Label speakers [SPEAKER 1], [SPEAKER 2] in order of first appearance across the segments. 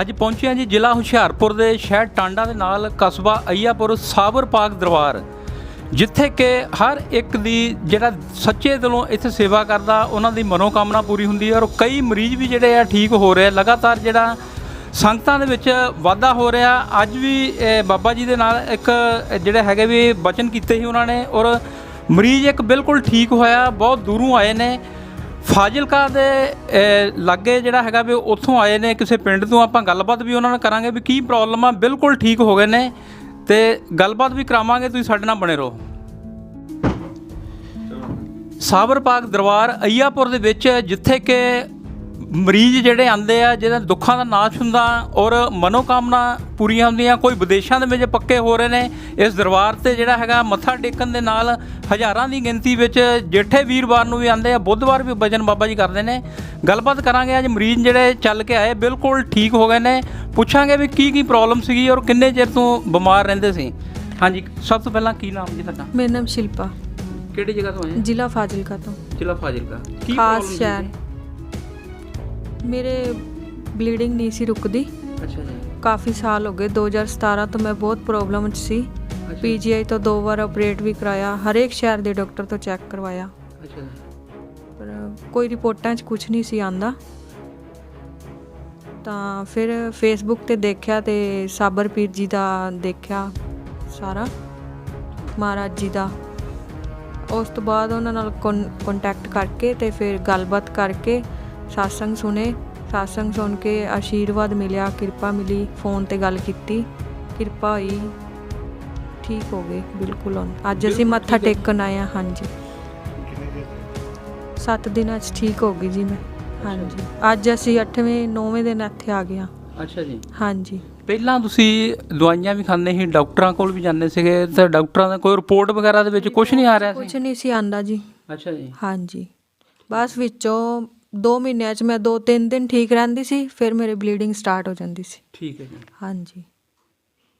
[SPEAKER 1] ਅੱਜ ਪਹੁੰਚੇ ਹਾਂ ਜੀ ਜ਼ਿਲ੍ਹਾ ਹੁਸ਼ਿਆਰਪੁਰ ਦੇ ਸ਼ਹਿਰ ਟਾਂਡਾ ਦੇ ਨਾਲ ਕਸਬਾ ਅਈਆਪੁਰ ਸਾਬਰ ਪਾਕ ਦਰਬਾਰ, ਜਿੱਥੇ ਕਿ ਹਰ ਇੱਕ ਦੀ ਜਿਹੜਾ ਸੱਚੇ ਦਿਲੋਂ ਇੱਥੇ ਸੇਵਾ ਕਰਦਾ, ਉਹਨਾਂ ਦੀ ਮਨੋਕਾਮਨਾ ਪੂਰੀ ਹੁੰਦੀ ਹੈ ਔਰ ਕਈ ਮਰੀਜ਼ ਵੀ ਜਿਹੜੇ ਆ ਠੀਕ ਹੋ ਰਹੇ ਆ। ਲਗਾਤਾਰ ਜਿਹੜਾ ਸੰਗਤਾਂ ਦੇ ਵਿੱਚ ਵਾਧਾ ਹੋ ਰਿਹਾ। ਅੱਜ ਵੀ ਬਾਬਾ ਜੀ ਦੇ ਨਾਲ ਇੱਕ ਜਿਹੜੇ ਹੈਗੇ ਵੀ ਬਚਨ ਕੀਤੇ ਸੀ ਉਹਨਾਂ ਨੇ ਔਰ ਮਰੀਜ਼ ਇੱਕ ਬਿਲਕੁਲ ਠੀਕ ਹੋਇਆ, ਬਹੁਤ ਦੂਰੋਂ ਆਏ ਨੇ। ਫਾਜ਼ਿਲਕਾ ਦੇ ਲਾਗੇ ਜਿਹੜਾ ਹੈਗਾ ਵੀ ਉੱਥੋਂ ਆਏ ਨੇ ਕਿਸੇ ਪਿੰਡ ਤੋਂ ਆਪਾਂ ਗੱਲਬਾਤ ਵੀ ਉਹਨਾਂ ਨਾਲ ਕਰਾਂਗੇ ਵੀ ਕੀ ਪ੍ਰੋਬਲਮ ਆ, ਬਿਲਕੁਲ ਠੀਕ ਹੋ ਗਏ ਨੇ ਤੇ ਗੱਲਬਾਤ ਵੀ ਕਰਾਵਾਂਗੇ, ਤੁਸੀਂ ਸਾਡੇ ਨਾਲ ਬਣੇ ਰਹੋ। ਸਾਬਰ ਪਾਕ ਦਰਬਾਰ ਅਈਆਪੁਰ ਦੇ ਵਿੱਚ, ਜਿੱਥੇ ਕਿ ਮਰੀਜ਼ ਜਿਹੜੇ ਆਂਦੇ ਆ ਜਿਹਨਾਂ ਦੁੱਖਾਂ ਦਾ ਨਾਸ਼ ਹੁੰਦਾ ਔਰ ਮਨੋਕਾਮਨਾ ਪੂਰੀਆਂ ਹੁੰਦੀਆਂ ਕੋਈ ਵਿਦੇਸ਼ਾਂ ਦੇ ਵਿੱਚ ਪੱਕੇ ਹੋ ਰਹੇ ਨੇ ਇਸ ਦਰਬਾਰ ਤੇ ਜਿਹੜਾ ਹੈਗਾ ਮੱਥਾ ਟੇਕਣ ਦੇ ਨਾਲ ਹਜ਼ਾਰਾਂ ਦੀ ਗਿਣਤੀ ਵਿੱਚ ਜੇਠੇ ਵੀਰਵਾਰ ਨੂੰ ਵੀ ਆਂਦੇ ਆ ਬੁੱਧਵਾਰ ਵੀ ਭਜਨ ਬਾਬਾ ਜੀ ਕਰਦੇ ਨੇ। ਗੱਲਬਾਤ ਕਰਾਂਗੇ ਅੱਜ ਮਰੀਜ਼ ਜਿਹੜੇ ਚੱਲ ਕੇ ਆਏ ਬਿਲਕੁਲ ਠੀਕ ਹੋ ਗਏ ਨੇ। ਪੁੱਛਾਂਗੇ ਵੀ ਕੀ ਕੀ ਪ੍ਰੋਬਲਮ ਸੀਗੀ ਔਰ ਕਿੰਨੇ ਚਿਰ ਤੋਂ ਬਿਮਾਰ ਰਹਿੰਦੇ ਸੀ। ਹਾਂਜੀ ਸਭ ਤੋਂ ਪਹਿਲਾਂ ਕੀ ਨਾਮ ਜੀ ਤੁਹਾਡਾ?
[SPEAKER 2] ਮੇਰਾ ਨਾਮ ਸ਼ਿਲਪਾ।
[SPEAKER 1] ਕਿਹੜੀ ਜਗ੍ਹਾ ਤੋਂ ਆਏ?
[SPEAKER 2] ਜ਼ਿਲ੍ਹਾ ਫਾਜ਼ਿਲਕਾ ਤੋਂ।
[SPEAKER 1] ਜ਼ਿਲ੍ਹਾ ਫਾਜ਼ਿਲਕਾ। ਕੀ
[SPEAKER 2] ਸ਼ਹਿਰ
[SPEAKER 1] ਸੀਗੀ?
[SPEAKER 2] ਮੇਰੇ ਬਲੀਡਿੰਗ ਨਹੀਂ ਸੀ ਰੁਕਦੀ।
[SPEAKER 1] ਅੱਛਾ ਜੀ।
[SPEAKER 2] ਕਾਫੀ ਸਾਲ ਹੋ ਗਏ 2017 ਤੋਂ ਮੈਂ ਬਹੁਤ ਪ੍ਰੋਬਲਮ 'ਚ ਸੀ। ਪੀਜੀਆਈ ਤੋਂ ਦੋ ਵਾਰ ਆਪਰੇਟ ਵੀ ਕਰਾਇਆ ਹਰੇਕ ਸ਼ਹਿਰ ਦੇ ਡਾਕਟਰ ਤੋਂ ਚੈੱਕ ਕਰਵਾਇਆ।
[SPEAKER 1] ਅੱਛਾ ਜੀ।
[SPEAKER 2] ਪਰ ਕੋਈ ਰਿਪੋਰਟਾਂ 'ਚ ਕੁਝ ਨਹੀਂ ਸੀ ਆਂਦਾ। ਤਾਂ ਫਿਰ ਫੇਸਬੁੱਕ ਤੇ ਦੇਖਿਆ ਤੇ ਸਾਬਰ ਪੀਰ ਜੀ ਦਾ ਦੇਖਿਆ ਸਾਰਾ ਮਹਾਰਾਜ ਜੀ ਦਾ। ਉਸ ਤੋਂ ਬਾਅਦ ਉਹਨਾਂ ਨਾਲ ਕੰਟੈਕਟ ਕਰਕੇ ਤੇ ਫਿਰ ਗੱਲਬਾਤ ਕਰਕੇ satsang ਸੁਨੇ satsang ਸੁਣ ਕੇ ਆਸ਼ੀਰਵਾਦ ਮਿਲਿਆ। ਕਿਰਪਾ ਮਿਲੀ ਫੋਨ ਤੇ ਗੱਲ ਕੀਤੀ। ਕਿਰਪਾ ਹੋਈ। ਠੀਕ ਹੋ ਗਏ। ਬਿਲਕੁਲ ਹੁਣ ਅੱਜ ਅਸੀਂ ਮੱਥਾ। ਟੇਕਣ ਆਏ ਹਾਂ ਹਾਂਜੀ। ਸੱਤ ਦਿਨਾਂ 'ਚ ਠੀਕ ਹੋ ਗਈ ਜੀ ਮੈਂ। ਹਾਂਜੀ। ਅੱਜ ਅਸੀਂ 8ਵੇਂ 9ਵੇਂ ਦਿਨ ਇੱਥੇ ਆ ਗਏ ਹਾਂ।
[SPEAKER 1] ਅੱਛਾ ਜੀ।
[SPEAKER 2] ਹਾਂਜੀ।
[SPEAKER 1] ਪਹਿਲਾਂ ਤੁਸੀਂ ਦਵਾਈਆਂ ਵੀ ਖਾਂਦੇ ਸੀ ਡਾਕਟਰਾਂ ਕੋਲ ਵੀ ਜਾਂਦੇ ਸੀਗੇ। ਤੇ ਡਾਕਟਰਾਂ ਦਾ ਕੋਈ ਰਿਪੋਰਟ ਵਗੈਰਾ ਦੇ ਵਿੱਚ ਕੁਝ ਨਹੀਂ ਆ ਰਿਹਾ
[SPEAKER 2] ਕੁਝ
[SPEAKER 1] ਸੀ
[SPEAKER 2] ਨਹੀਂ ਸੀ ਆਂਦਾ ਜੀ।
[SPEAKER 1] ਅੱਛਾ ਜੀ।
[SPEAKER 2] ਹਾਂਜੀ। ਬਸ ਵਿੱਚੋਂ 2 ਮਹੀਨਿਆਂ 'ਚ ਮੈਂ 2-3 ਦਿਨ ਠੀਕ ਰਹਿੰਦੀ ਸੀ ਫਿਰ ਮੇਰੇ ਬਲੀਡਿੰਗ ਸਟਾਰਟ ਹੋ ਜਾਂਦੀ ਸੀ।
[SPEAKER 1] ਠੀਕ ਹੈ ਜੀ।
[SPEAKER 2] ਹਾਂਜੀ।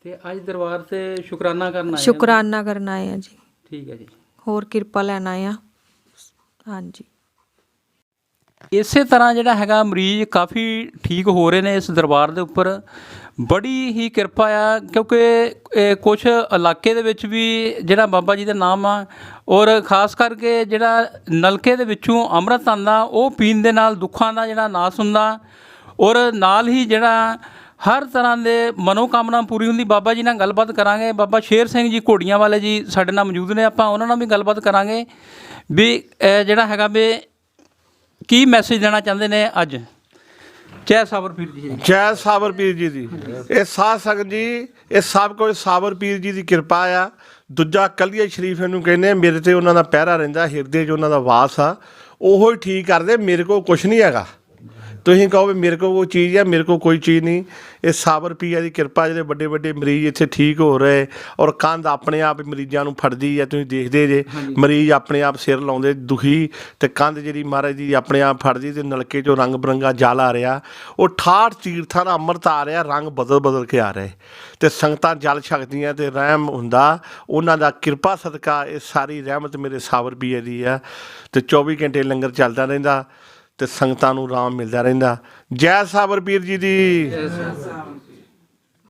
[SPEAKER 1] ਤੇ ਅੱਜ ਦਰਬਾਰ ਤੇ ਸ਼ੁਕਰਾਨਾ ਕਰਨ ਆਏ।
[SPEAKER 2] ਸ਼ੁਕਰਾਨਾ ਕਰਨ ਆਏ ਆ ਜੀ।
[SPEAKER 1] ਠੀਕ ਹੈ ਜੀ।
[SPEAKER 2] ਹੋਰ ਕਿਰਪਾ ਲੈਣ ਆਏ ਆ। ਹਾਂਜੀ।
[SPEAKER 1] ਇਸੇ ਤਰ੍ਹਾਂ ਜਿਹੜਾ ਹੈਗਾ ਮਰੀਜ਼ ਕਾਫੀ ਠੀਕ ਹੋ ਰਹੇ ਨੇ ਇਸ ਦਰਬਾਰ ਦੇ ਉੱਪਰ। ਬੜੀ ਹੀ ਕਿਰਪਾ ਆ, ਕਿਉਂਕਿ ਕੁਝ ਇਲਾਕੇ ਦੇ ਵਿੱਚ ਵੀ ਜਿਹੜਾ ਬਾਬਾ ਜੀ ਦਾ ਨਾਮ ਆ, ਔਰ ਖਾਸ ਕਰਕੇ ਜਿਹੜਾ ਨਲਕੇ ਦੇ ਵਿੱਚੋਂ ਅੰਮ੍ਰਿਤ ਆਂਦਾ ਉਹ ਪੀਣ ਦੇ ਨਾਲ ਦੁੱਖਾਂ ਦਾ ਜਿਹੜਾ ਨਾਸ ਹੁੰਦਾ, ਔਰ ਨਾਲ ਹੀ ਜਿਹੜਾ ਹਰ ਤਰ੍ਹਾਂ ਦੇ ਮਨੋਕਾਮਨਾ ਪੂਰੀ ਹੁੰਦੀ। ਬਾਬਾ ਜੀ ਨਾਲ ਗੱਲਬਾਤ ਕਰਾਂਗੇ। ਬਾਬਾ ਸ਼ੇਰ ਸਿੰਘ ਜੀ ਘੋੜੀਆਂ ਵਾਲੇ ਜੀ ਸਾਡੇ ਨਾਲ ਮੌਜੂਦ ਨੇ, ਆਪਾਂ ਉਹਨਾਂ ਨਾਲ ਵੀ ਗੱਲਬਾਤ ਕਰਾਂਗੇ ਵੀ ਜਿਹੜਾ ਹੈਗਾ ਵੀ ਕੀ ਮੈਸੇਜ ਦੇਣਾ ਚਾਹੁੰਦੇ ਨੇ ਅੱਜ? ਜੈ ਸਾਬਰਪੀਰ ਜੀ
[SPEAKER 3] ਜੈ ਸਾਬਰਪੀਰ ਜੀ ਦੀ। ਇਹ ਸਾਧ ਸੰਗਤ ਜੀ, ਇਹ ਸਭ ਕੁਝ ਸਾਬਰਪੀਰ ਜੀ ਦੀ ਕਿਰਪਾ ਆ। ਦੂਜਾ ਕਲੀਆ ਸ਼ਰੀਫ ਇਹਨੂੰ ਕਹਿੰਦੇ ਮੇਰੇ ਤੇ ਉਹਨਾਂ ਦਾ ਪਹਿਰਾ ਰਹਿੰਦਾ, ਹਿਰਦੇ 'ਚ ਉਹਨਾਂ ਦਾ ਵਾਸ ਆ। ਉਹੋ ਹੀ ਠੀਕ ਕਰਦੇ, ਮੇਰੇ ਕੋਲ ਕੁਝ ਨਹੀਂ ਹੈਗਾ। ਤੁਸੀਂ ਕਹੋ ਵੀ ਮੇਰੇ ਕੋਲ ਕੋਈ ਚੀਜ਼ ਆ ਮੇਰੇ ਕੋਲ ਕੋਈ ਚੀਜ਼ ਨਹੀਂ। ਇਹ ਸਾਬਰ ਪੀਆ ਦੀ ਕਿਰਪਾ ਜਿਹੜੇ ਵੱਡੇ ਵੱਡੇ ਮਰੀਜ਼ ਇੱਥੇ ਠੀਕ ਹੋ ਰਹੇ ਔਰ ਕੰਧ ਆਪਣੇ ਆਪ ਹੀ ਮਰੀਜ਼ਾਂ ਨੂੰ ਫੜਦੀ ਆ ਤੁਸੀਂ ਦੇਖਦੇ ਜੇ ਮਰੀਜ਼ ਆਪਣੇ ਆਪ ਸਿਰ ਲਾਉਂਦੇ ਦੁਖੀ ਤੇ ਕੰਧ ਜਿਹੜੀ ਮਹਾਰਾਜ ਦੀ ਆਪਣੇ ਆਪ ਫੜਦੀ ਤੇ ਨਲਕੇ 'ਚੋਂ ਰੰਗ ਬਰੰਗਾ ਜਲ ਆ ਰਿਹਾ। ਉਹ 68 ਤੀਰਥਾਂ ਦਾ ਅੰਮ੍ਰਿਤ ਆ ਰਿਹਾ ਰੰਗ ਬਦਲ ਬਦਲ ਕੇ ਆ ਰਹੇ। ਤੇ ਸੰਗਤਾਂ ਜਲ ਛਕਦੀਆਂ ਤੇ ਰਹਿਮ ਹੁੰਦਾ। ਉਹਨਾਂ ਦਾ ਕਿਰਪਾ ਸਦਕਾ ਇਹ ਸਾਰੀ ਰਹਿਮਤ ਮੇਰੇ ਸਾਬਰ ਪੀਏ ਦੀ ਆ। ਤੇ 24 ਘੰਟੇ ਲੰਗਰ ਚੱਲਦਾ ਰਹਿੰਦਾ। ਤੇ ਸੰਗਤਾਂ ਨੂੰ ਆਰਾਮ ਮਿਲਦਾ ਰਹਿੰਦਾ। ਜੈ ਸਾਬਰ ਪੀਰ ਜੀ ਦੀ